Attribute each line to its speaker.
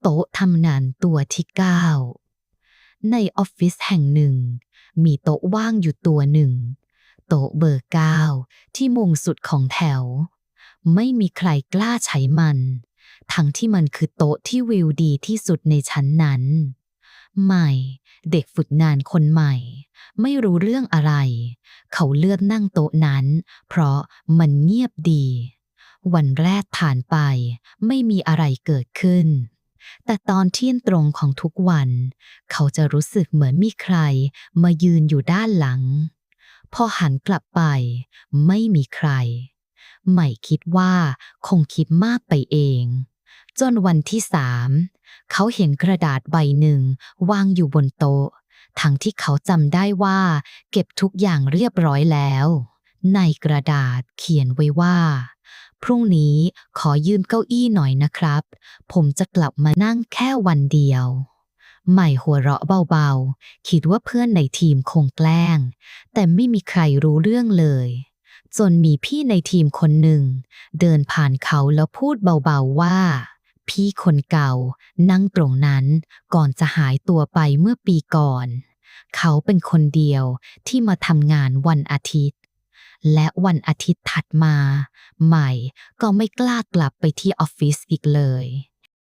Speaker 1: โต๊ะทำงานตัวที่เก้าในออฟฟิศแห่งหนึ่ง มีโต๊ะว่างอยู่ตัวหนึ่ง โต๊ะเบอร์เก้าที่มุมสุดของแถว ไม่มีใครกล้าใช้มัน ทั้งที่มันคือโต๊ะที่วิวดีที่สุดในชั้นนั้น ใหม่ เด็กฝึกงานคนใหม่ ไม่รู้เรื่องอะไร เขาเลือกนั่งโต๊ะนั้น เพราะมันเงียบดีวันแรกผ่านไปไม่มีอะไรเกิดขึ้น แต่ตอนเที่ยงตรงของทุกวัน เขาจะรู้สึกเหมือนมีใคร มายืนอยู่ด้านหลัง พอหันกลับไป ไม่มีใคร ใหม่คิดว่าคงคิดมากไปเอง จนวันที่สามเขาเห็นกระดาษใบหนึ่งวางอยู่บนโต๊ะ ทั้งที่เขาจำได้ว่า เก็บทุกอย่างเรียบร้อยแล้ว ในกระดาษเขียนไว้ว่า พรุ่งนี้ขอยืมเก้าอี้หน่อยนะครับ ผมจะกลับมานั่งแค่วันเดียว ใหม่หัวเราะเบาๆ คิดว่าเพื่อนในทีมคงแกล้ง แต่ไม่มีใครรู้เรื่องเลย จนมีพี่ในทีมคนหนึ่ง เดินผ่านเขาแล้วพูดเบาๆว่าพี่คนเก่านั่งตรงนั้นก่อนจะหายตัวไปเมื่อปีก่อน เขาเป็นคนเดียวที่มาทำงานวันอาทิตย์ และวันอาทิตย์ถัดมา ใหม่ก็ไม่กล้ากลับไปที่ออฟฟิศอีกเลย